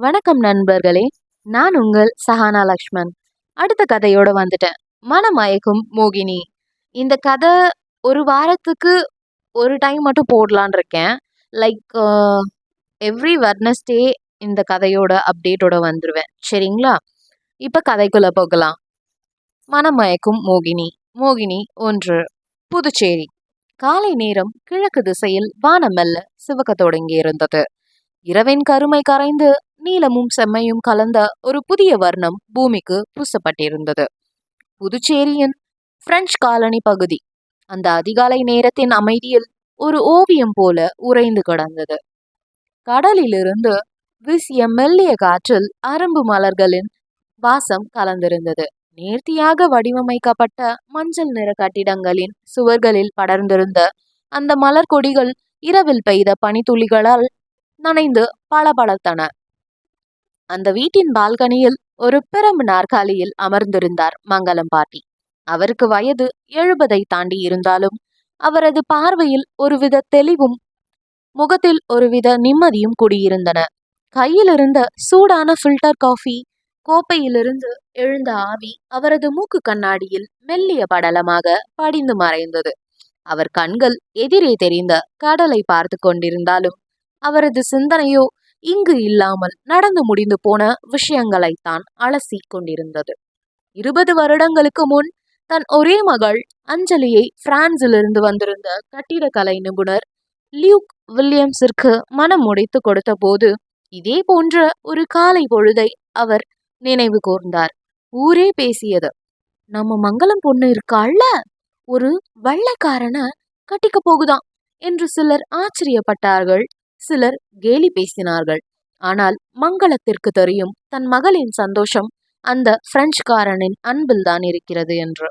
வணக்கம் நண்பர்களே நான் உங்கள் சஹானா லக்ஷ்மன். அடுத்த கதையோட வந்துட்டேன். மனமயக்கும் மோகினி. இந்த கதை ஒரு வாரத்துக்கு ஒரு டைம் மட்டும் போடலான் இருக்கேன். லைக் எவ்ரி வெட்னஸ்டே இந்த கதையோட அப்டேட்டோட வந்துடுவேன் சரிங்களா? இப்போ கதைக்குள்ளே போகலாம். மனமயக்கும் மோகினி. மோகினி ஒன்று புதுச்சேரி. காலை நேரம் கிழக்கு திசையில் வானமெல்ல சிவக்க தொடங்கி இருந்தது இரவின் கருமை கரைந்து நீலமும் செம்மையும் கலந்த ஒரு புதிய வர்ணம் பூமிக்கு பூசப்பட்டிருந்தது. புதுச்சேரியின் பிரெஞ்சு காலனி பகுதி அந்த அதிகாலை நேரத்தின் அமைதியில் ஒரு ஓவியம் போல உறைந்து கிடந்தது. கடலிலிருந்து வீசிய மெல்லிய காற்றில் அரும்பு மலர்களின் வாசம் கலந்திருந்தது. நேர்த்தியாக வடிவமைக்கப்பட்ட மஞ்சள் நிற கட்டிடங்களின் சுவர்களில் படர்ந்திருந்த அந்த மலர் கொடிகள் இரவில் பெய்த பனித்துளிகளால் நனைந்து பளபளத்தன. அந்த வீட்டின் பால்கனியில் ஒரு பெரம்பு நாற்காலியில் அமர்ந்திருந்தார் மங்களம் பாட்டி. அவருக்கு வயது எழுபதை தாண்டி இருந்தாலும் அவரது பார்வையில் ஒருவித தெளிவும் முகத்தில் ஒருவித நிம்மதியும் குடியிருந்தன. கையிலிருந்த சூடான ஃபில்டர் காஃபி கோப்பையிலிருந்து எழுந்த ஆவி அவரது மூக்கு கண்ணாடியில் மெல்லிய படலமாக படிந்து மறைந்தது. அவர் கண்கள் எதிரே தெரிந்த கடலை பார்த்து கொண்டிருந்தாலும் அவரது சிந்தனையோ இங்கு இல்லாமல் நடந்து முடிந்து போன விஷயங்களைத்தான் அலசி கொண்டிருந்தது. இருபது வருடங்களுக்கு முன் தன் ஒரே மகள் அஞ்சலியை பிரான்சிலிருந்து வந்திருந்த கட்டிடக்கலை நிபுணர் லியூக் வில்லியம்ஸிற்கு மனம் முடித்து கொடுத்த போது இதே போன்ற ஒரு காலை பொழுதை அவர் நினைவு கூர்ந்தார். ஊரே பேசியது நம்ம மங்களம் பொண்ணு இருக்காள்ல ஒரு வெள்ளக்காரனை கட்டிக்க போகுதான் என்று சிலர் ஆச்சரியப்பட்டார்கள். சிலர் கேலி பேசினார்கள். ஆனால் மங்களத்திற்கு தெரியும் தன் மகளின் சந்தோஷம் அந்த பிரெஞ்சுக்காரனின் அன்பில் தான் இருக்கிறது என்று.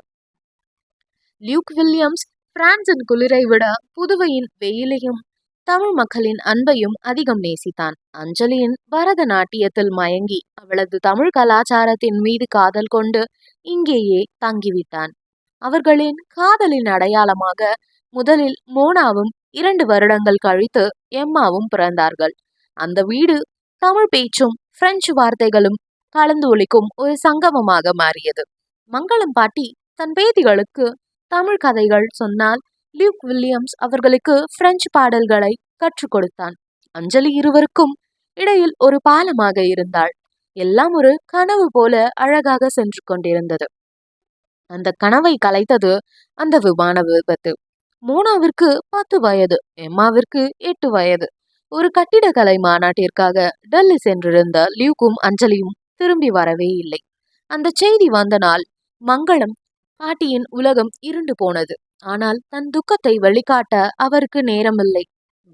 லியூக் வில்லியம்ஸ் பிரான்சின் குளிரை விட புதுவையின் வெயிலையும் தமிழ் மக்களின் அன்பையும் அதிகம் நேசித்தான். அஞ்சலியின் பரதநாட்டியத்தில் மயங்கி அவளது தமிழ் கலாச்சாரத்தின் மீது காதல் கொண்டு இங்கேயே தங்கிவிட்டான். அவர்களின் காதலின் அடையாளமாக முதலில் மோனாவும் இரண்டு வருடங்கள் கழித்து எம்மாவும் பிறந்தார்கள். அந்த வீடு தமிழ் பேச்சும் பிரெஞ்சு வார்த்தைகளும் கலந்து ஒழிக்கும் ஒரு சங்கமமாக மாறியது. மங்களம் பாட்டி தன் பேதிகளுக்கு தமிழ் கதைகள் சொன்னால் லியூக் வில்லியம்ஸ் அவர்களுக்கு பிரெஞ்சு பாடல்களை கற்றுக் கொடுத்தான். அஞ்சலி இருவருக்கும் இடையில் ஒரு பாலமாக இருந்தாள். எல்லாம் ஒரு கனவு போல அழகாக சென்று கொண்டிருந்தது. அந்த கனவை கலைத்தது அந்த விமான விபத்து. மோனாவிற்கு பத்து வயது எம்மாவிற்கு எட்டு வயது. ஒரு கட்டிடக்கலை மாநாட்டிற்காக டெல்லி சென்றிருந்த லியூக்கும் அஞ்சலியும் திரும்பி வரவே இல்லை. அந்த செய்தி வந்த நாள் மங்களம் பாட்டியின் உலகம் இருண்டு போனது. ஆனால் தன் துக்கத்தை வெளிக்காட்ட அவருக்கு நேரமில்லை.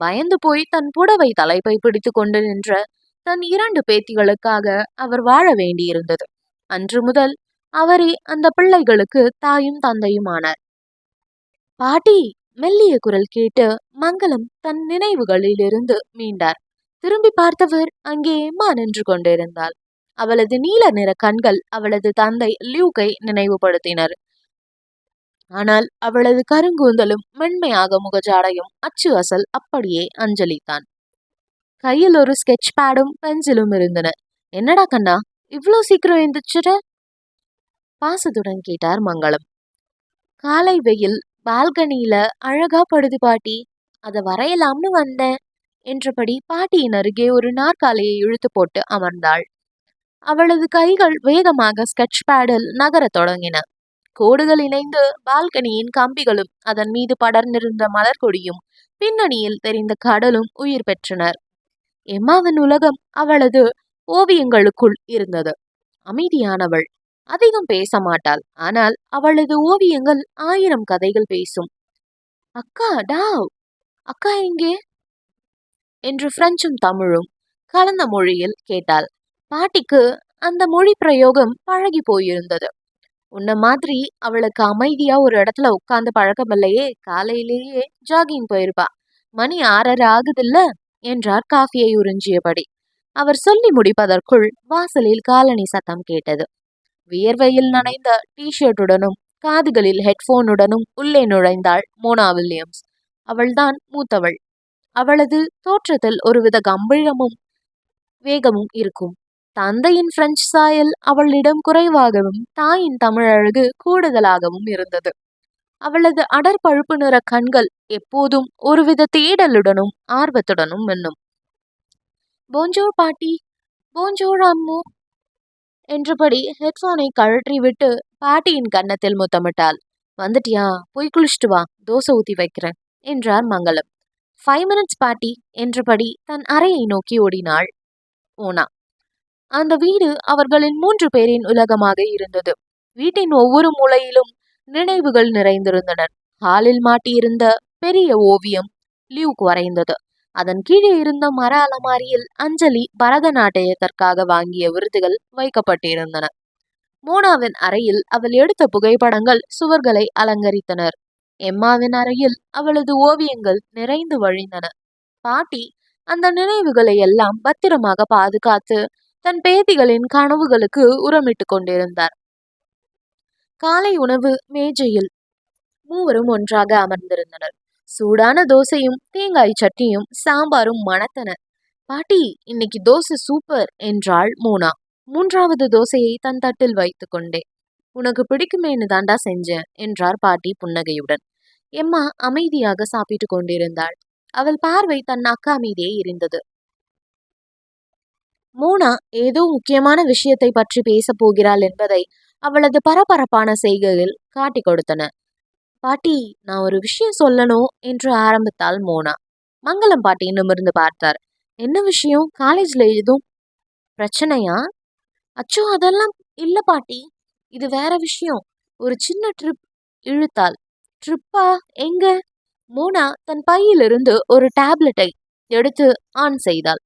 பயந்து போய் தன் புடவை தலைப்பை பிடித்து கொண்டு நின்ற தன் இரண்டு பேத்திகளுக்காக அவர் வாழ வேண்டியிருந்தது. அன்று முதல் அவரே அந்த பிள்ளைகளுக்கு தாயும் தந்தையும் ஆனார் பாட்டி மெல்லிய குரல் கேட்டு மங்களம் தன் நினைவுகளிலிருந்து மீண்டார். திரும்பி பார்த்தவர் அங்கே எம்மா நின்று கொண்டிருந்தாள். அவளது நீல நிற கண்கள் அவளது தந்தை லியூக்கை நினைவுபடுத்தினர். ஆனால் அவளது கருங்கூந்தலும் மென்மையாக முகஜாடையும் அச்சு அசல் அப்படியே அஞ்சலித்தான். கையில் ஒரு ஸ்கெட்ச் பேடும் பென்சிலும் இருந்தன. என்னடா கண்ணா இவ்வளோ சீக்கிரம் எந்திரிச்சிட பாசத்துடன் கேட்டார் மங்களம். காலை வெயில் பால்கனியில அழகா படுது பாட்டி. அதை வரையலாம்னு வந்தேன் என்றபடி பாட்டியின் அருகே ஒரு நாற்காலியை இழுத்து போட்டு அமர்ந்தாள். அவளது கைகள் வேகமாக ஸ்கெட்ச் பேடில் நகரத் தொடங்கின. கோடுகள் இணைந்து பால்கனியின் கம்பிகளும் அதன் மீது படர்ந்திருந்த மலர் கொடியும் பின்னணியில் தெரிந்த கடலும் உயிர் பெற்றனர். எம்மாவின் உலகம் அவளது ஓவியங்களுக்குள் இருந்தது. அமைதியானவள். அதிகம் பேச மாட்டாள் ஆனால் அவளது ஓவியங்கள் ஆயிரம் கதைகள் பேசும். அக்கா டாவ் அக்கா எங்கே? என்று பிரெஞ்சும் தமிழும் கலந்த மொழியில் கேட்டாள். பாட்டிக்கு அந்த மொழி பிரயோகம் பழகி போயிருந்தது. உன்ன மாதிரி அவளுக்கு அமைதியா ஒரு இடத்துல உட்கார்ந்து பழக்கம் இல்லையே காலையிலேயே ஜாகிங் போயிருப்பா. மணி ஆறரை ஆகுதில்ல? என்றார் காஃபியை உறிஞ்சியபடி. அவர் சொல்லி முடிப்பதற்குள் வாசலில் காலனி சத்தம் கேட்டது. வியர்வையில் நனைந்த டிஷர்ட்டுடனும் காதுகளில் ஹெட்ஃபோனுடனும் உள்ளே நுழைந்தாள் மோனா வில்லியம்ஸ் அவள்தான் மூத்தவள். அவளது தோற்றத்தில் ஒருவித கம்பீரமும் வேகமும் இருக்கும். தந்தையின் பிரெஞ்சு சாயல் அவளிடம் குறைவாகவும் தாயின் தமிழழகு கூடுதலாகவும் இருந்தது. அவளது அடர் பழுப்பு நிற கண்கள் எப்போதும் ஒருவித தேடலுடனும் ஆர்வத்துடனும் மின்னும் போஞ்சோர் பாட்டி! போஞ்சோர் அம்மு என்றபடி ஹெட்ஃபோனை கழற்றி விட்டு பாட்டியின் கன்னத்தில் முத்தமிட்டாள். வந்துட்டியா? போய் குளிச்சுட்டு வா. தோசை ஊத்தி வைக்கிறேன் என்றார் மங்களம். ஃபைவ் மினிட்ஸ் பாட்டி என்றபடி தன் அறையை நோக்கி ஓடினாள் ஓனா. அந்த வீடு அவர்களின் மூன்று பேரின் உலகமாக இருந்தது. வீட்டின் ஒவ்வொரு மூலையிலும் நினைவுகள் நிறைந்திருந்தனர் ஹாலில் மாட்டியிருந்த பெரிய ஓவியம் லியூக் வரைந்தது. அதன் கீழே இருந்த மர அலமாரியில் அஞ்சலி பரதநாட்டியத்திற்காக வாங்கிய விருதுகள் வைக்கப்பட்டிருந்தன. மோனாவின் அறையில் அவள் எடுத்த புகைப்படங்கள் சுவர்களை அலங்கரித்தனர். எம்மாவின் அறையில் அவளது ஓவியங்கள் நிறைந்து வழிந்தன. பாட்டி அந்த நினைவுகளை எல்லாம் பத்திரமாக பாதுகாத்து தன் பேத்திகளின் கனவுகளுக்கு உரமிட்டு கொண்டிருந்தார். காலை உணவு மேஜையில் மூவரும் ஒன்றாக அமர்ந்திருந்தனர். சூடான தோசையும் தேங்காய் சட்னியும் சாம்பாரும் மணத்தன. பாட்டி இன்னைக்கு தோசை சூப்பர் என்றாள் மோனா. மூன்றாவது தோசையை தன் தட்டில் வைத்து கொண்டே. உனக்கு பிடிக்குமேனு தாண்டா செஞ்சேன் என்றார் பாட்டி புன்னகையுடன். எம்மா அமைதியாக சாப்பிட்டு கொண்டிருந்தாள். அவள் பார்வை தன் அக்கா மீதே இருந்தது மோனா ஏதோ முக்கியமான விஷயத்தை பற்றி பேசப் போகிறாள் என்பதை அவளது பரபரப்பான செய்கையில் காட்டிக் கொடுத்தன. பாட்டி நான் ஒரு விஷயம் சொல்லணும் என்று ஆரம்பித்தாள் மோனா. மங்களம் பாட்டி நிமிர்ந்து பார்த்தார். என்ன விஷயம்? காலேஜ்ல எதுவும் பிரச்சனையா? அச்சோ அதெல்லாம் இல்லை பாட்டி. இது வேற விஷயம். ஒரு சின்ன ட்ரிப் இழுத்தாள். ட்ரிப்பா எங்க? மோனா தன் பையிலிருந்து ஒரு டேப்லெட்டை எடுத்து ஆன் செய்தாள்.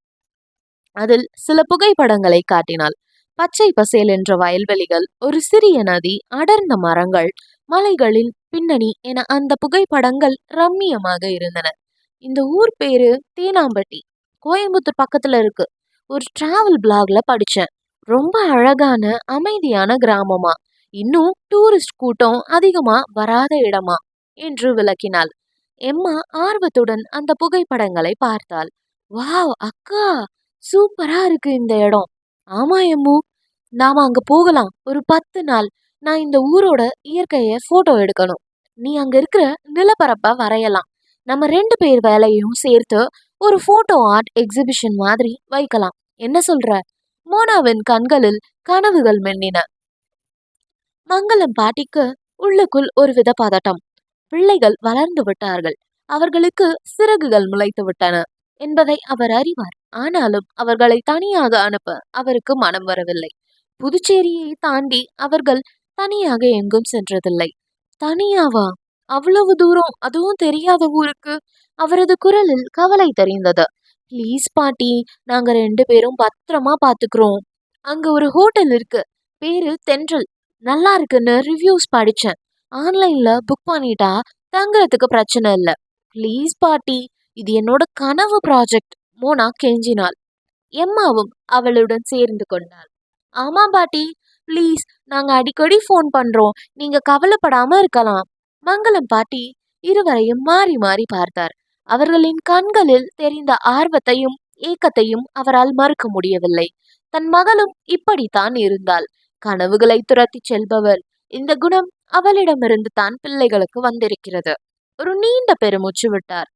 அதில் சில புகைப்படங்களை காட்டினாள். பச்சை பசேல் என்ற வயல்வெளிகள் ஒரு சிறிய நதி அடர்ந்த மரங்கள் மலைகளின் பின்னணி என அந்த புகைப்படங்கள் ரம்மியமாக இருந்தன. இந்த ஊர் பேரு தேனாம்பட்டி. கோயம்புத்தூர் பக்கத்துல இருக்கு. ஒரு டிராவல் பிளாக்ல படிச்சேன். ரொம்ப அழகான அமைதியான கிராமமா. இன்னும் டூரிஸ்ட் கூட்டம் அதிகமா வராத இடமா என்று விளக்கினாள். எம்மா ஆர்வத்துடன் அந்த புகைப்படங்களை பார்த்தாள். வாவ் அக்கா! சூப்பரா இருக்கு இந்த இடம். ஆமா எம்மு. நாம அங்க போகலாம். ஒரு பத்து நாள். நான் இந்த ஊரோட இயற்கையை ஃபோட்டோ எடுக்கணும். நீ அங்கே இருக்கிற நிலப்பரப்பை வரையலாம். நம்ம ரெண்டு பேர் வேலையும் சேர்த்து ஒரு ஃபோட்டோ ஆர்ட் எக்ஸிபிஷன் மாதிரி வைக்கலாம். என்ன சொல்ற? மோனாவின் கண்களில் கனவுகள் மென்னின. மங்களம் பாட்டிக்கு உள்ளுக்குள் ஒருவித பதட்டம். பிள்ளைகள் வளர்ந்து விட்டார்கள். அவர்களுக்கு சிறகுகள் முளைத்து விட்டன. என்பதை அவர் அறிவார். ஆனாலும் அவர்களை தனியாக அனுப்ப அவருக்கு மனம் வரவில்லை. புதுச்சேரியை தாண்டி அவர்கள் தனியாக எங்கும் சென்றதில்லை. தனியாவா? அவ்வளவு தூரம்? அதுவும் தெரியாத ஊருக்கு? அவரது குரலில் கவலை தெரிந்தது. ப்ளீஸ் பாட்டி நாங்க ரெண்டு பேரும் பத்திரமா பாத்துக்கிறோம். அங்க ஒரு ஹோட்டல் இருக்கு. பேரு தென்றல். நல்லா இருக்குன்னு ரிவ்யூஸ் படிச்சேன். ஆன்லைன்ல புக் பண்ணிட்டா தங்குறதுக்கு பிரச்சனை இல்லை. ப்ளீஸ் பாட்டி இது என்னோட கனவு ப்ராஜெக்ட். மோனா கெஞ்சினாள். எம்மாவும் அவளுடன் சேர்ந்து கொண்டாள். ஆமா பாட்டி ப்ளீஸ் நாங்கள் அடிக்கடி ஃபோன் பண்ணுறோம் நீங்கள் கவலைப்படாமல் இருக்கலாம். மங்களம் பாட்டி இருவரையும் மாறி மாறி பார்த்தார். அவர்களின் கண்களில் தெரிந்த ஆர்வத்தையும் ஏக்கத்தையும் அவரால் மறுக்க முடியவில்லை. தன் மகளும் இப்படித்தான் இருந்தாள். கனவுகளை துரத்தி செல்பவள் இந்த குணம் அவளிடமிருந்து தான் பிள்ளைகளுக்கு வந்திருக்கிறது. ஒரு நீண்ட பெருமூச்சு விட்டார்.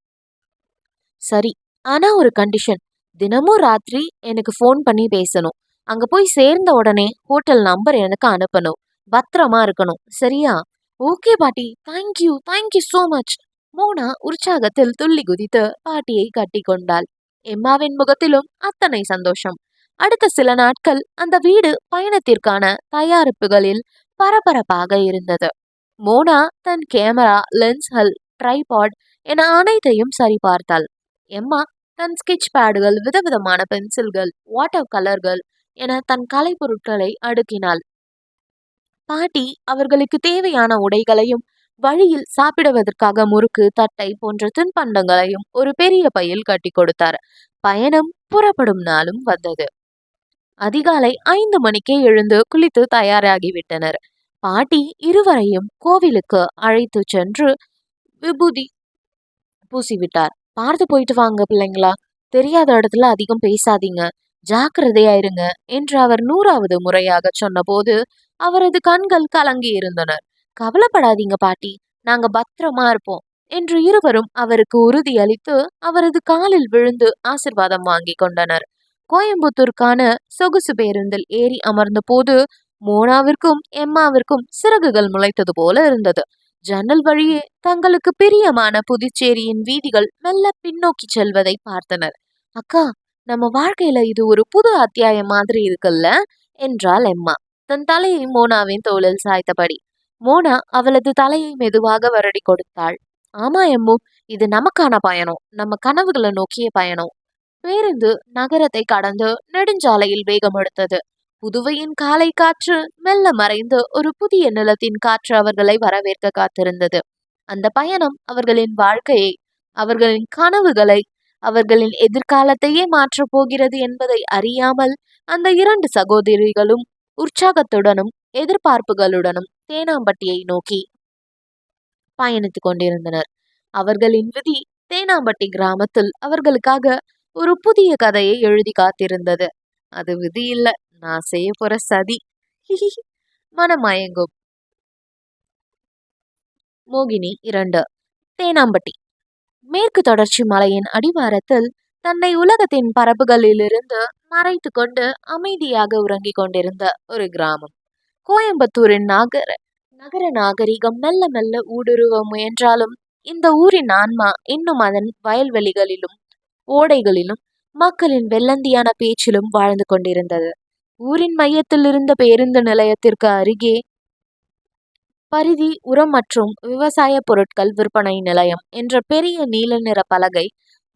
சரி ஆனா ஒரு கண்டிஷன் தினமும் ராத்திரி எனக்கு ஃபோன் பண்ணி பேசணும். அங்க போய் சேர்ந்த உடனே ஹோட்டல் நம்பர் எனக்கு அனுப்பணும். பத்திரமா இருக்கணும். சரியா? ஓகே பாட்டி. Thank you thank you so much Mona உற்சாகத்தில் துள்ளி குதித்து பாட்டியை கட்டி கொண்டாள். எம்மாவின் முகத்திலும் அத்தனை சந்தோஷம். அடுத்த சில நாட்கள் அந்த வீடு பயணத்திற்கான தயாரிப்புகளில் பரபரப்பாக இருந்தது. மோனா தன் கேமரா லென்ஸ்கள் ட்ரைபாட் என அனைத்தையும் சரிபார்த்தாள். எம்மா தன் ஸ்கெட்ச் பேடுகள் விதவிதமான பென்சில்கள் வாட்டர் கலர்கள் என தன் கலைப்பொருட்களை அடுக்கினாள். பாட்டி அவர்களுக்கு தேவையான உடைகளையும் வழியில் சாப்பிடுவதற்காக முறுக்கு தட்டை போன்ற தின்பண்டங்களையும் ஒரு பெரிய பையில் கட்டி கொடுத்தார். பயணம் புறப்படும் நாளும் வந்தது. அதிகாலை ஐந்து மணிக்கே எழுந்து குளித்து தயாராகிவிட்டனர். பாட்டி இருவரையும் கோவிலுக்கு அழைத்து சென்று விபூதி பூசிவிட்டார். பார்த்து போயிட்டு வாங்க பிள்ளைங்களா. தெரியாத இடத்துல அதிகம் பேசாதீங்க. ஜாக்கிரதையா இருங்க என்று அவர் நூறாவது முறையாக சொன்னபோது அவரது கண்கள் கலங்கி இருந்தனர் கவலைப்படாதீங்க பாட்டி நாங்க பத்திரமா இருப்போம் என்று இருவரும் அவருக்கு உறுதியளித்து அவரது காலில் விழுந்து ஆசிர்வாதம் வாங்கி கொண்டனர். கோயம்புத்தூருக்கான சொகுசு பேருந்தில் ஏறி அமர்ந்த போது மோனாவிற்கும் எம்மாவிற்கும் சிறகுகள் முளைத்தது போல இருந்தது. ஜன்னல் வழியே தங்களுக்கு பிரியமான புதுச்சேரியின் வீதிகள் மெல்ல பின்னோக்கி செல்வதை பார்த்தனர். அக்கா நம்ம வாழ்க்கையில இது ஒரு புது அத்தியாயம் மாதிரி இருக்குல்ல? என்றாள் எம்மா. தன் தலையை மோனாவின் தோளில் சாய்த்தபடி. மோனா அவளது தலையை மெதுவாக வருடி கொடுத்தாள். ஆமா எம்மு இது நமக்கான பயணம். நம்ம கனவுகளை நோக்கிய பயணம். பேருந்து நகரத்தை கடந்து நெடுஞ்சாலையில் வேகம் எடுத்தது. புதுவையின் காலை காற்று மெல்ல மறைந்து ஒரு புதிய நிலத்தின் காற்று அவர்களை வரவேற்க காத்திருந்தது. அந்த பயணம் அவர்களின் வாழ்க்கையை அவர்களின் கனவுகளை அவர்களின் எதிர்காலத்தையே மாற்றப் போகிறது என்பதை அறியாமல் அந்த இரண்டு சகோதரிகளும் உற்சாகத்துடனும் எதிர்பார்ப்புகளுடனும் தேனாம்பட்டியை நோக்கி பயணித்துக் கொண்டிருந்தனர். அவர்களின் விதி தேனாம்பட்டி கிராமத்தில் அவர்களுக்காக ஒரு புதிய கதையை எழுதி காத்திருந்தது. அது விதி இல்ல நான் செய்ய போற சதி. மனமயங்கும். மோகினி இரண்டு. தேனாம்பட்டி. மேற்கு தொடர்ச்சி மலையின் அடிவாரத்தில் தன்னை உலகத்தின் பரப்புகளிலிருந்து மறைத்து கொண்டு அமைதியாக உறங்கிக் கொண்டிருந்த ஒரு கிராமம். கோயம்புத்தூரின் நகர நகர நாகரிகம் மெல்ல மெல்ல ஊடுருவ முயன்றாலும் இந்த ஊரின் ஆன்மா இன்னும் அதன் வயல்வெளிகளிலும் ஓடைகளிலும் மக்களின் வெள்ளந்தியான பேச்சிலும் வாழ்ந்து கொண்டிருந்தது. ஊரின் மையத்தில் இருந்த பேருந்து நிலையத்திற்கு அருகே பரிதி உரம் மற்றும் விவசாய பொருட்கள் விற்பனை நிலையம் என்ற பெரிய நீல நிற பலகை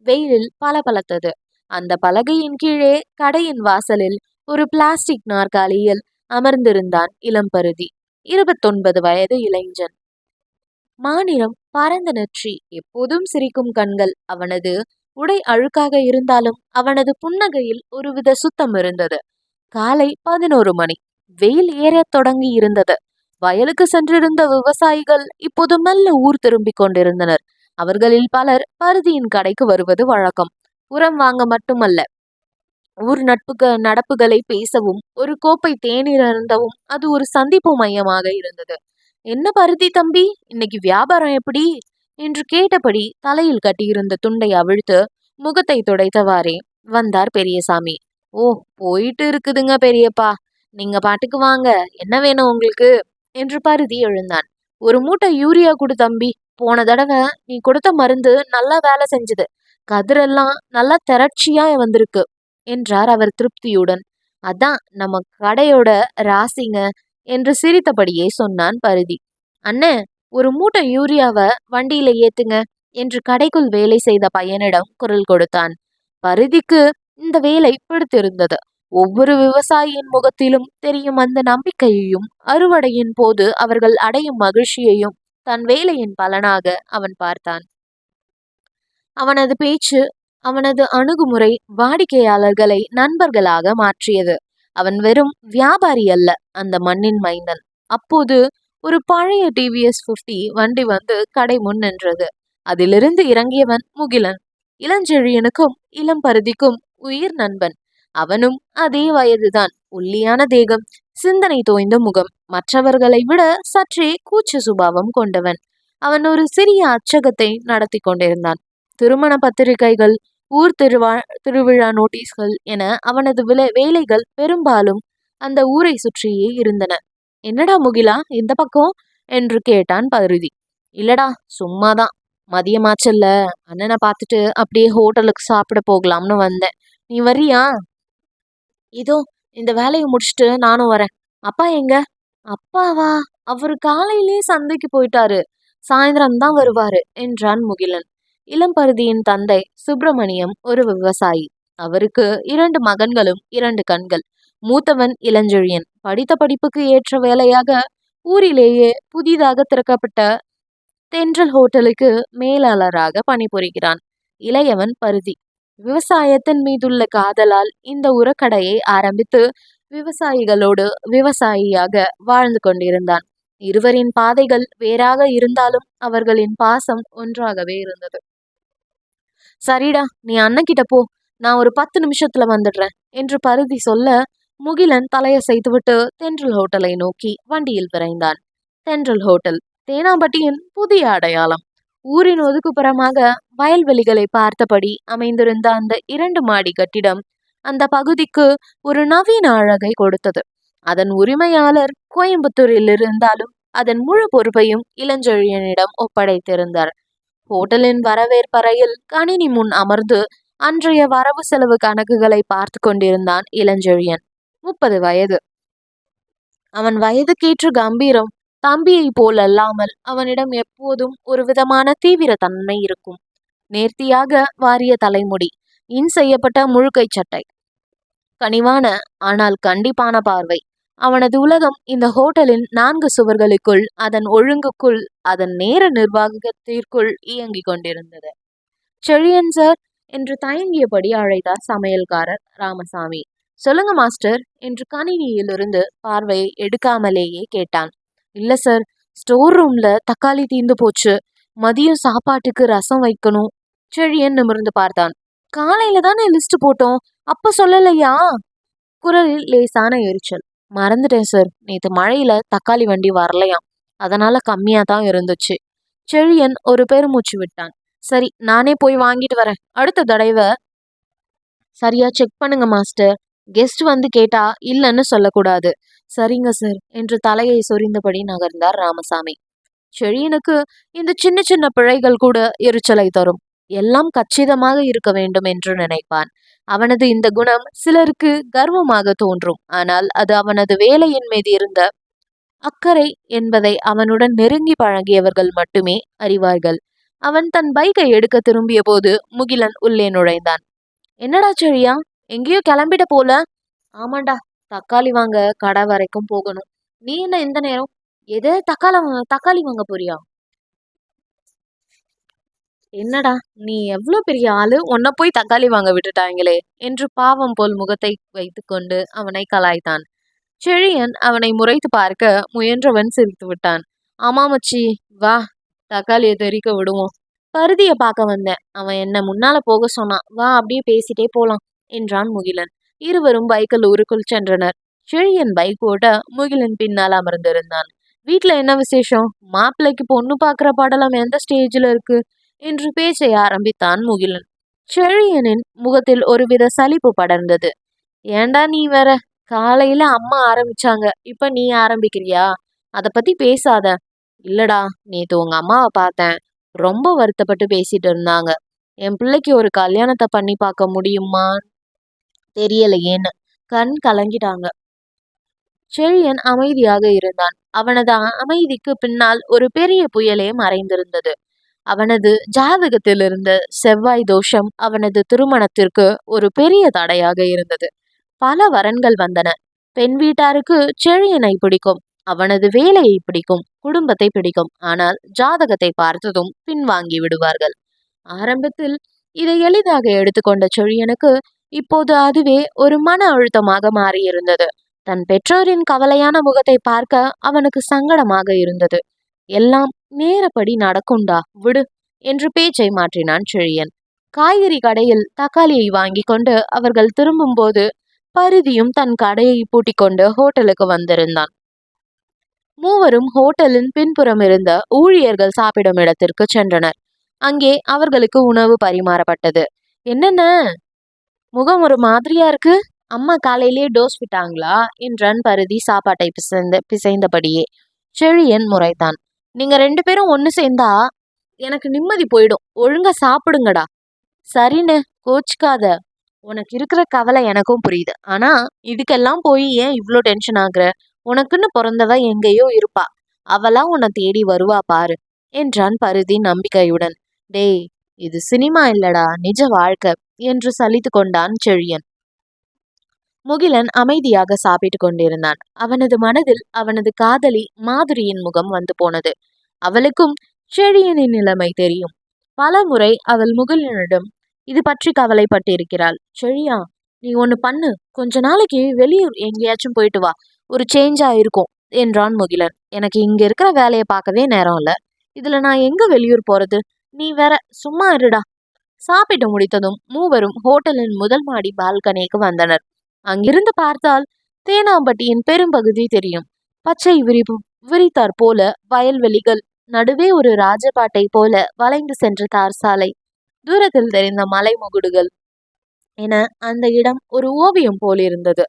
வெயிலில் பளபளத்தது. அந்த பலகையின் கீழே கடையின் வாசலில் ஒரு பிளாஸ்டிக் நாற்காலியில் அமர்ந்திருந்தான் இளம்பருதி இருபத்தொன்பது வயது இளைஞன். மாநிலம் பரந்த நெற்றி எப்போதும் சிரிக்கும் கண்கள் அவனது உடை அழுக்காக இருந்தாலும் அவனது புன்னகையில் ஒருவித சுத்தம் இருந்தது. காலை பதினோரு மணி வெயில் ஏறத் தொடங்கி இருந்தது. வயலுக்கு சென்றிருந்த விவசாயிகள் இப்போது மெல்ல ஊர் திரும்பிக் கொண்டிருந்தனர். அவர்களில் பலர் பருதியின் கடைக்கு வருவது வழக்கம். உரம் வாங்க மட்டுமல்ல ஊர் நட்புக நடப்புகளை பேசவும் ஒரு கோப்பை தேநீர் அருந்தவும் அது ஒரு சந்திப்பு மையமாக இருந்தது. என்ன பருதி தம்பி? இன்னைக்கு வியாபாரம் எப்படி? என்று கேட்டபடி தலையில் கட்டியிருந்த துண்டை அவிழ்த்து முகத்தை துடைத்தவாறே வந்தார் பெரியசாமி. ஓ போயிட்டு இருக்குதுங்க பெரியப்பா. நீங்க பாட்டுக்கு வாங்க. என்ன வேணும் உங்களுக்கு? என்று பருதி எழுந்தான். ஒரு மூட்டை யூரியா கொடு தம்பி. போன தடவை நீ கொடுத்த மருந்து நல்லா வேலை செஞ்சது. கதிரெல்லாம் நல்லா திரட்சியா வந்திருக்கு என்றார் அவர் திருப்தியுடன். அதான் நம்ம கடையோட ராசிங்க என்று சிரித்தபடியே சொன்னான் பருதி. அண்ணே ஒரு மூட்டை யூரியாவை வண்டியில ஏத்துங்க என்று கடைக்குள் வேலை செய்த பையனிடம் குரல் கொடுத்தான். பருதிக்கு இந்த வேலை பிடித்திருந்தது. ஒவ்வொரு விவசாயியின் முகத்திலும் தெரியும் அந்த நம்பிக்கையையும் அறுவடையின் போது அவர்கள் அடையும் மகிழ்ச்சியையும் தன் வேலையின் பலனாக அவன் பார்த்தான். அவனது பேச்சு அவனது அணுகுமுறை வாடிக்கையாளர்களை நண்பர்களாக மாற்றியது. அவன் வெறும் வியாபாரி அல்ல அந்த மண்ணின் மைந்தன். அப்போது ஒரு பழைய டிவிஎஸ் பிப்டி வண்டி வந்து கடை முன் நின்றது. அதிலிருந்து இறங்கியவன் முகிலன். இளஞ்செழியனுக்கும் இளம் பருதிக்கும் உயிர் நண்பன். அவனும் அதே வயதுதான். ஒல்லியான தேகம் சிந்தனை தோய்ந்த முகம் மற்றவர்களை விட சற்றே கூச்ச சுபாவம் கொண்டவன். அவன் ஒரு சிறிய அச்சகத்தை நடத்தி கொண்டிருந்தான். திருமண பத்திரிகைகள் ஊர் திருவா திருவிழா நோட்டீஸ்கள் என அவனது விலை வேலைகள் பெரும்பாலும் அந்த ஊரை சுற்றியே இருந்தன. என்னடா முகிலா இந்த பக்கம்? என்று கேட்டான் பருதி. இல்லடா சும்மாதான். மதியமாச்சல்ல. அண்ணனை பார்த்துட்டு அப்படியே ஹோட்டலுக்கு சாப்பிட போகலாம்னு வந்தேன். நீ வரியா இதோ இந்த வேலையை முடிச்சுட்டு நானும் வரேன். அப்பா எங்க? அப்பாவா? அவரு காலையிலேயே சந்தைக்கு போயிட்டாரு. சாயந்தரம் தான் வருவாரு என்றான் முகிலன். இளம்பருதியின் தந்தை சுப்பிரமணியம் ஒரு விவசாயி. அவருக்கு இரண்டு மகன்களும் இரண்டு கண்கள். மூத்தவன் இளஞ்செழியன். படித்த படிப்புக்கு ஏற்ற வேலையாக ஊரிலேயே புதிதாக திறக்கப்பட்ட தென்றல் ஹோட்டலுக்கு மேலாளராக பணிபுரிகிறான். இளையவன் பருதி. விவசாயத்தின் மீதுள்ள காதலால் இந்த உரக்கடையை ஆரம்பித்து விவசாயிகளோடு விவசாயியாக வாழ்ந்து கொண்டிருந்தான். இருவரின் பாதைகள் வேறாக இருந்தாலும் அவர்களின் பாசம் ஒன்றாகவே இருந்தது. சரிடா நீ அண்ணன் கிட்ட போ. நான் ஒரு பத்து நிமிஷத்துல வந்துடுறேன் என்று பருதி சொல்ல முகிலன் தலையசைத்துவிட்டு தென்றல் ஹோட்டலை நோக்கி வண்டியில் விரைந்தான். தென்றல் ஹோட்டல் தேனாம்பட்டியின் புதிய அடையாளம். ஊரின் ஒதுக்குப்புறமாக வயல்வெளிகளை பார்த்தபடி அமைந்திருந்த அந்த இரண்டு மாடி கட்டிடம் அந்த பகுதிக்கு ஒரு நவீன அழகை கொடுத்தது. அதன் உரிமையாளர் கோயம்புத்தூரில் இருந்தாலும் அதன் முழு பொறுப்பையும் இளஞ்செழியனிடம் ஒப்படைத்திருந்தார். ஹோட்டலின் வரவேற்பறையில் கணினி முன் அமர்ந்து அன்றைய வரவு செலவு கணக்குகளை பார்த்து கொண்டிருந்தான் இளஞ்செழியன். முப்பது வயது. அவன் வயதுக்கேற்ற கம்பீரம் தம்பியை போல் அல்லாமல் அவனிடம் எப்போதும் ஒரு விதமான தீவிர தன்மை இருக்கும். நேர்த்தியாக வாரிய தலைமுடி இன் செய்யப்பட்ட முழுக்கை சட்டை. கனிவான ஆனால் கண்டிப்பான பார்வை. அவனது உலகம் இந்த ஹோட்டலின் நான்கு சுவர்களுக்குள் அதன் ஒழுங்குக்குள் அதன் நேர நிர்வாகத்திற்குள் இயங்கிக் கொண்டிருந்தது. செழியன் சார் என்று தயங்கியபடி அழைத்தார் சமையல்காரர் ராமசாமி. சொல்லுங்க மாஸ்டர் என்று கணினியிலிருந்து பார்வையை எடுக்காமலேயே கேட்டான். இல்ல சார். ஸ்டோர் ரூம்ல தக்காளி தீந்து போச்சு. மதியம் சாப்பாட்டுக்கு ரசம் வைக்கணும். செழியன் நிமிர்ந்து பார்த்தான். காலையில தானே லிஸ்ட் போட்டோம். அப்ப சொல்லலையா? குரலில் லேசான எரிச்சல். மறந்துட்டேன் சார். நேத்து மழையில தக்காளி வண்டி வரலையாம். அதனால கம்மியா தான் இருந்துச்சு. செழியன் ஒரு பெருமூச்சு விட்டான். சரி நானே போய் வாங்கிட்டு வரேன். அடுத்த தடவை. சரியா செக் பண்ணுங்க மாஸ்டர். கெஸ்ட் வந்து கேட்டா இல்லைன்னு சொல்லக்கூடாது. சரிங்க சார் என்று தலையை சொரிந்தபடி நகர்ந்தார் ராமசாமி. செழியனுக்கு இந்த சின்ன சின்ன பிழைகள் கூட எரிச்சலை தரும். எல்லாம் கச்சிதமாக இருக்க வேண்டும் என்று நினைப்பான். அவனது இந்த குணம் சிலருக்கு கர்வமாக தோன்றும். ஆனால் அது அவனது வேலையின் மீது இருந்த அக்கறை என்பதை அவனுடன் நெருங்கி பழகியவர்கள் மட்டுமே அறிவார்கள். அவன் தன் பைக்கை எடுக்க திரும்பிய போது முகிலன் உள்ளே நுழைந்தான். என்னடா செழியா? எங்கேயோ கிளம்பிட போல. ஆமாண்டா தக்காளி வாங்க கடை வரைக்கும் போகணும். நீ என்ன இந்த நேரம்? எது தக்காளி வாங்க தக்காளி வாங்க போறியா? என்னடா நீ எவ்வளோ பெரிய ஆளு? உன்னை போய் தக்காளி வாங்க விட்டுட்டாங்களே. என்று பாவம் போல் முகத்தை வைத்துக்கொண்டு அவனை கலாய்த்தான். செழியன் அவனை முறைத்து பார்க்க முயன்றவன் சிரித்து விட்டான். ஆமாமச்சி வா தக்காளியை தெறிக்க விடுவோம். பருதியை பார்க்க வந்தேன். அவன் என்ன முன்னால போக சொன்னான். வா அப்படியே பேசிட்டே போலாம் என்றான் முகிலன். இருவரும் பைக்கில் ஊருக்குள் சென்றனர். செழியன் பைக் ஓட்ட முகிலன் பின்னால் அமர்ந்திருந்தான். வீட்டுல என்ன விசேஷம்? மாப்பிள்ளைக்கு பொண்ணு பாக்குற படலம் எந்த ஸ்டேஜ்ல இருக்கு? என்று பேச்சை ஆரம்பித்தான் முகிலன். செழியனின் முகத்தில் ஒருவித சலிப்பு படர்ந்தது. ஏண்டா நீ வேற? காலையில அம்மா ஆரம்பிச்சாங்க. இப்ப நீ ஆரம்பிக்கிறியா? அத பத்தி பேசாத. இல்லடா நேத்து உங்க அம்மாவை பார்த்தேன். ரொம்ப வருத்தப்பட்டு பேசிட்டு இருந்தாங்க. என் பிள்ளைக்கு ஒரு கல்யாணத்தை பண்ணி பார்க்க முடியுமா தெரியலையேன்னு கண் கலங்கிட்டாங்க. செழியன் அமைதியாக இருந்தான். அவனது அமைதிக்கு பின்னால் ஒரு பெரிய புயலே மறைந்திருந்தது. அவனது ஜாதகத்திலிருந்த செவ்வாய் தோஷம் அவனது திருமணத்திற்கு ஒரு பெரிய தடையாக இருந்தது. பல வரன்கள் வந்தன. பெண் வீட்டாருக்கு செழியனை பிடிக்கும் அவனது வேலையை பிடிக்கும் குடும்பத்தை பிடிக்கும். ஆனால் ஜாதகத்தை பார்த்ததும் பின்வாங்கி விடுவார்கள். ஆரம்பத்தில் இதை எளிதாக எடுத்துக்கொண்ட செழியனுக்கு இப்போது அதுவே ஒரு மன அழுத்தமாக மாறியிருந்தது. தன் பெற்றோரின் கவலையான முகத்தை பார்க்க அவனுக்கு சங்கடமாக இருந்தது. எல்லாம் நேரப்படி நடக்கும்டா விடு என்று பேச்சை மாற்றினான் செழியன். காய்கறி கடையில் தக்காளியை வாங்கி கொண்டு அவர்கள் திரும்பும்போது பருதியும் தன் கடையை பூட்டிக் கொண்டு ஹோட்டலுக்கு வந்திருந்தான். மூவரும் ஹோட்டலின் பின்புறம் இருந்த ஊழியர்கள் சாப்பிடும் இடத்திற்கு சென்றனர். அங்கே அவர்களுக்கு உணவு பரிமாறப்பட்டது. என்னென்ன? முகம் ஒரு மாதிரியா இருக்கு? அம்மா காலையிலேயே டோஸ் விட்டாங்களா? என்றான் பருதி சாப்பாட்டை பிசைந்த பிசைந்தபடியே. செழியன் முறைத்தான் நீங்க ரெண்டு பேரும் ஒன்று சேர்ந்தா எனக்கு நிம்மதி போயிடும். ஒழுங்கா சாப்பிடுங்கடா. சரின்னு கோச்சிக்காத. உனக்கு இருக்கிற கவலை எனக்கும் புரியுது. ஆனா இதுக்கெல்லாம் போய் ஏன் இவ்வளோ டென்ஷன் ஆகுற? உனக்குன்னு பிறந்தவ எங்கேயோ இருப்பா. அவளா உன்னை தேடி வருவா பாரு என்றான் பருதி நம்பிக்கையுடன். டேய் இது சினிமா இல்லடா. நிஜ வாழ்க்கை. என்று சலித்து கொண்டான் செழியன். முகிலன் அமைதியாக சாப்பிட்டு கொண்டிருந்தான். அவனது மனதில் அவனது காதலி மாதுரியின் முகம் வந்து போனது. அவளுக்கும் செழியனின் நிலைமை தெரியும். பல முறை அவள் முகிலனிடம் இது பற்றி கவலைப்பட்டிருக்கிறாள். செழியா நீ ஒன்று பண்ணு. கொஞ்ச நாளைக்கு வெளியூர் எங்கேயாச்சும் போயிட்டு வா. ஒரு சேஞ்ச் இருக்கும் என்றான் முகிலன். எனக்கு இங்க இருக்கிற வேலையை பார்க்கவே நேரம் இல்ல. இதுல நான் எங்க வெளியூர் போறது? நீ வேற சும்மா இருடா. சாப்பிட்டு முடித்ததும் மூவரும் ஹோட்டலின் முதல் மாடி பால்கனிக்கு வந்தனர். அங்கிருந்து பார்த்தால் தேனாம்பட்டியின் பெரும்பகுதி தெரியும். பச்சை விரிப்பு விரித்தாற் போல வயல்வெளிகள் நடுவே ஒரு ராஜபாட்டை போல வளைந்து சென்ற தார் சாலை தூரத்தில் தெரிந்த மலை முகுடுகள் என அந்த இடம் ஒரு ஓவியம் போல் இருந்தது.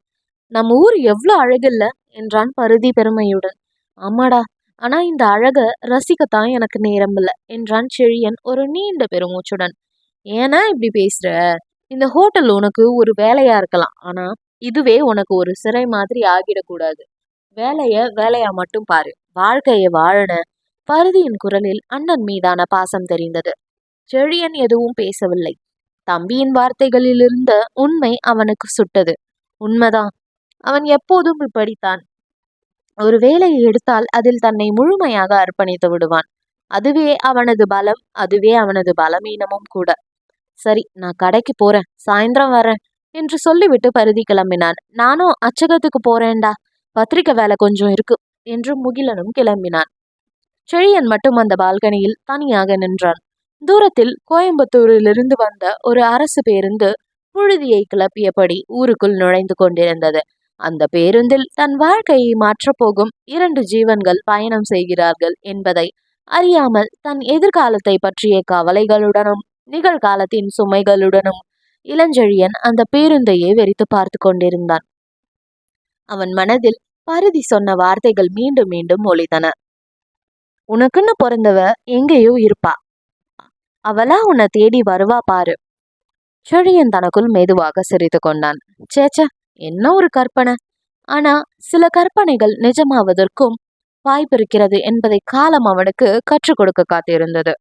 நம்ம ஊர் எவ்வளோ அழகில்ல என்றான் பருதி பெருமையுடன். ஆமாடா ஆனா இந்த அழக ரசிக்கத்தான் எனக்கு நேரம் இல்லை என்றான் செழியன் ஒரு நீண்ட பெருமூச்சுடன். ஏன்னா இப்படி பேசுற? இந்த ஹோட்டல் உனக்கு ஒரு வேலையா இருக்கலாம். ஆனா இதுவே உனக்கு ஒரு சிறை மாதிரி ஆகிடக்கூடாது. வேலைய வேலையா மட்டும் பாரு. வாழ்க்கைய வாழன பருதியின் குரலில் அண்ணன் மீதான பாசம் தெரிந்தது. செழியன் எதுவும் பேசவில்லை. தம்பியின் வார்த்தைகளிலிருந்த உண்மை அவனுக்கு சுட்டது. உண்மைதான். அவன் எப்போதும் இப்படித்தான். ஒரு வேலையை எடுத்தால் அதில் தன்னை முழுமையாக அர்ப்பணித்து விடுவான். அதுவே அவனது பலம் அதுவே அவனது பலவீனமும் கூட. சரி நான் கடைக்கு போறேன். சாயந்தரம் வரேன் என்று சொல்லிவிட்டு பருதி கிளம்பினான். நானும் அச்சகத்துக்கு போறேன்டா. பத்திரிக்கை வேலை கொஞ்சம் இருக்கு என்று முகிலனும் கிளம்பினான். செழியன் மட்டும் அந்த பால்கனியில் தனியாக நின்றான். தூரத்தில் கோயம்புத்தூரிலிருந்து வந்த ஒரு அரசு பேருந்து புழுதியை கிளப்பியபடி ஊருக்குள் நுழைந்து கொண்டிருந்தது. அந்த பேருந்தில் தன் வாழ்க்கையை மாற்றப்போகும் இரண்டு ஜீவன்கள் பயணம் செய்கிறார்கள் என்பதை அறியாமல் தன் எதிர்காலத்தை பற்றிய கவலைகளுடனும் நிகழ்காலத்தின் சுமைகளுடனும் இளஞ்செழியன் அந்த பேருந்தையே வெறித்து பார்த்து கொண்டிருந்தான். அவன் மனதில் பருதி சொன்ன வார்த்தைகள் மீண்டும் மீண்டும் ஒளிதன உனக்குன்னு பிறந்தவ எங்கேயோ இருப்பா. அவளா உன்னை தேடி வருவா பாரு. செழியன் தனக்குள் மெதுவாக சிரித்து கொண்டான். சேச்ச என்ன ஒரு கற்பனை. ஆனா சில கற்பனைகள் நிஜமாவதற்கும் வாய்ப்பிருக்கிறது என்பதை காலம் அவனுக்கு கற்றுக் கொடுக்க காத்திருந்தது.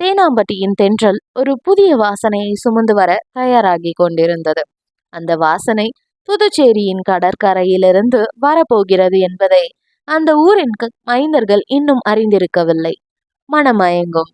தேனாம்பட்டியின் தென்றல் ஒரு புதிய வாசனையை சுமந்து வர தயாராகி கொண்டிருந்தது. அந்த வாசனை புதுச்சேரியின் கடற்கரையிலிருந்து வரப்போகிறது என்பதை அந்த ஊரின் மைந்தர்கள் இன்னும் அறிந்திருக்கவில்லை. மனமயங்கும்